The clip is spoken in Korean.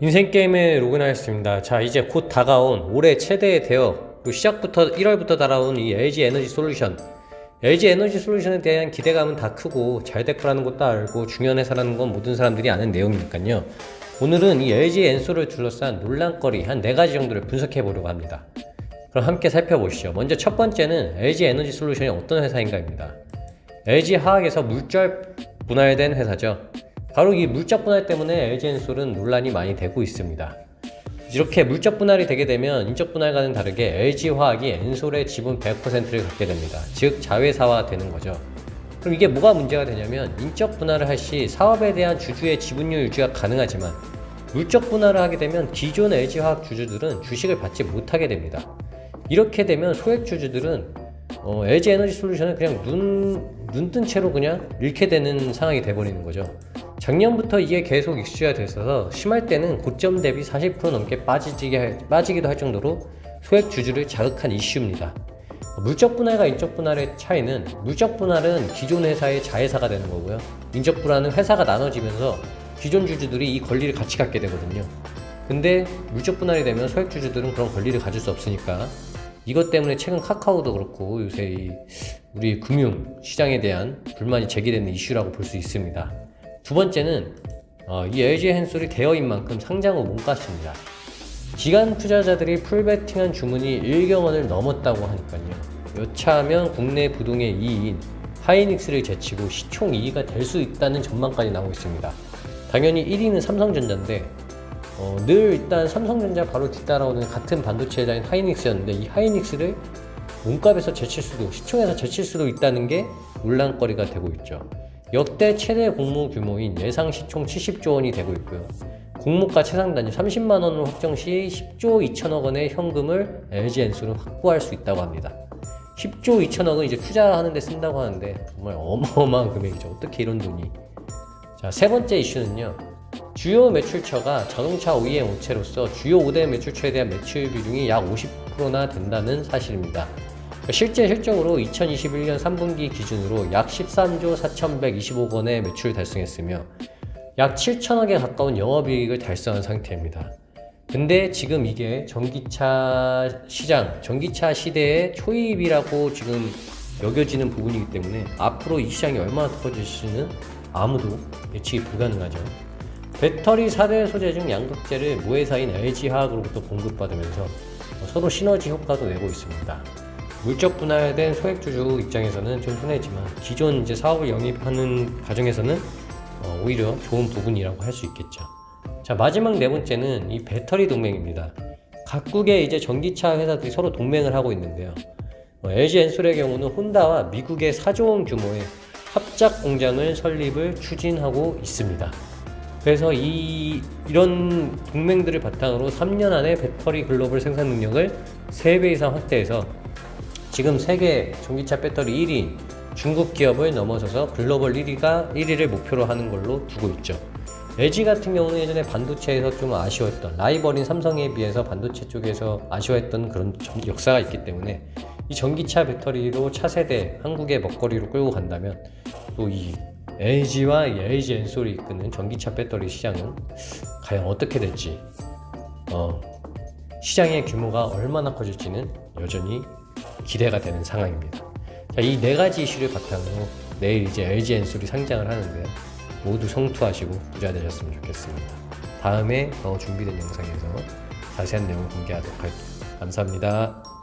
인생 게임에 로그인하였습니다. 자, 이제 곧 다가온 올해 최대의 대업, 그 시작부터 1월부터 달아온 이 LG 에너지 솔루션. LG 에너지 솔루션에 대한 기대감은 다 크고 잘 될 거라는 것도 알고 중요한 회사라는 건 모든 사람들이 아는 내용이니까요. 오늘은 이 LG 엔솔을 둘러싼 논란거리 한 네 가지 정도를 분석해 보려고 합니다. 그럼 함께 살펴보시죠. 먼저 첫 번째는 LG 에너지 솔루션이 어떤 회사인가입니다. LG 화학에서 물적 분할된 회사죠. 바로 이 물적 분할 때문에 LG 엔솔은 논란이 많이 되고 있습니다. 이렇게 물적 분할이 되게 되면 인적 분할과는 다르게 LG 화학이 엔솔의 지분 100%를 갖게 됩니다. 즉 자회사화 되는 거죠. 그럼 이게 뭐가 문제가 되냐면 인적 분할을 할 시 사업에 대한 주주의 지분율 유지가 가능하지만 물적 분할을 하게 되면 기존 LG 화학 주주들은 주식을 받지 못하게 됩니다. 이렇게 되면 소액 주주들은 어, LG 에너지 솔루션을 그냥 눈, 눈 뜬 채로 그냥 잃게 되는 상황이 돼버리는 거죠. 작년부터 이게 계속 이슈가 됐어서 심할 때는 고점 대비 40% 넘게 빠지게, 할- 빠지기도 할 정도로 소액 주주를 자극한 이슈입니다. 물적 분할과 인적 분할의 차이는 물적 분할은 기존 회사의 자회사가 되는 거고요. 인적 분할은 회사가 나눠지면서 기존 주주들이 이 권리를 같이 갖게 되거든요. 근데 물적 분할이 되면 소액 주주들은 그런 권리를 가질 수 없으니까 이것 때문에 최근 카카오도 그렇고 요새 이 우리 금융 시장에 대한 불만이 제기되는 이슈라고 볼 수 있습니다. 두 번째는 어, 이 LG 핸솔이 대여인 만큼 상장 후 몸값입니다. 기관 투자자들이 풀베팅한 주문이 1경 원을 넘었다고 하니까요. 여차하면 국내 부동의 2위인 하이닉스를 제치고 시총 2위가 될 수 있다는 전망까지 나오고 있습니다. 당연히 1위는 삼성전자인데 어, 늘 일단 삼성전자 바로 뒤따라오는 같은 반도체 회사인 하이닉스였는데 이 하이닉스를 몸값에서 제칠 수도 시총에서 제칠 수도 있다는 게 논란거리가 되고 있죠. 역대 최대 공모 규모인 예상 시 총 70조 원이 되고 있고요. 공모가 최상 단위 30만 원을 확정 시 10조 2천억 원의 현금을 LG 엔솔은 확보할 수 있다고 합니다. 10조 2천억은 이제 투자하는 데 쓴다고 하는데 정말 어마어마한 금액이죠. 어떻게 이런 돈이. 자, 세 번째 이슈는요. 주요 매출처가 자동차 OEM 업체로서 주요 5대 매출처에 대한 매출 비중이 약 50%나 된다는 사실입니다. 그러니까 실제 실적으로 2021년 3분기 기준으로 약 13조 4,125억 원의 매출을 달성했으며 약 7천억에 가까운 영업이익을 달성한 상태입니다. 근데 지금 이게 전기차 시장, 전기차 시대의 초입이라고 지금 여겨지는 부분이기 때문에 앞으로 이 시장이 얼마나 더 커질지는 아무도 예측이 불가능하죠. 배터리 4대 소재 중 양극재를 모회사인 LG화학으로부터 공급받으면서 서로 시너지 효과도 내고 있습니다. 물적 분할된 소액주주 입장에서는 좀 손해지만 기존 이제 사업을 영입하는 과정에서는 어, 오히려 좋은 부분이라고 할 수 있겠죠. 자 마지막 네 번째는 이 배터리 동맹입니다. 각국의 이제 전기차 회사들이 서로 동맹을 하고 있는데요. 어, LG 엔솔의 경우는 혼다와 미국의 4조 원 규모의 합작 공장을 설립을 추진하고 있습니다. 그래서 이 이런 동맹들을 바탕으로 3년 안에 배터리 글로벌 생산 능력을 3배 이상 확대해서 지금 세계 전기차 배터리 1위인 중국 기업을 넘어서서 글로벌 1위가 1위를 목표로 하는 걸로 두고 있죠. LG 같은 경우는 예전에 반도체에서 좀 아쉬웠던 라이벌인 삼성에 비해서 반도체 쪽에서 아쉬워했던 그런 전- 역사가 있기 때문에 이 전기차 배터리로 차세대 한국의 먹거리로 끌고 간다면 또 이 LG와 LG 엔솔이 이끄는 전기차 배터리 시장은 과연 어떻게 될지 어, 시장의 규모가 얼마나 커질지는 여전히 기대가 되는 상황입니다. 자, 이 네 가지 이슈를 바탕으로 내일 이제 LG 엔솔이 상장을 하는데요. 모두 성투하시고 부자 되셨으면 좋겠습니다. 다음에 더 준비된 영상에서 자세한 내용을 공개하도록 할게요. 감사합니다.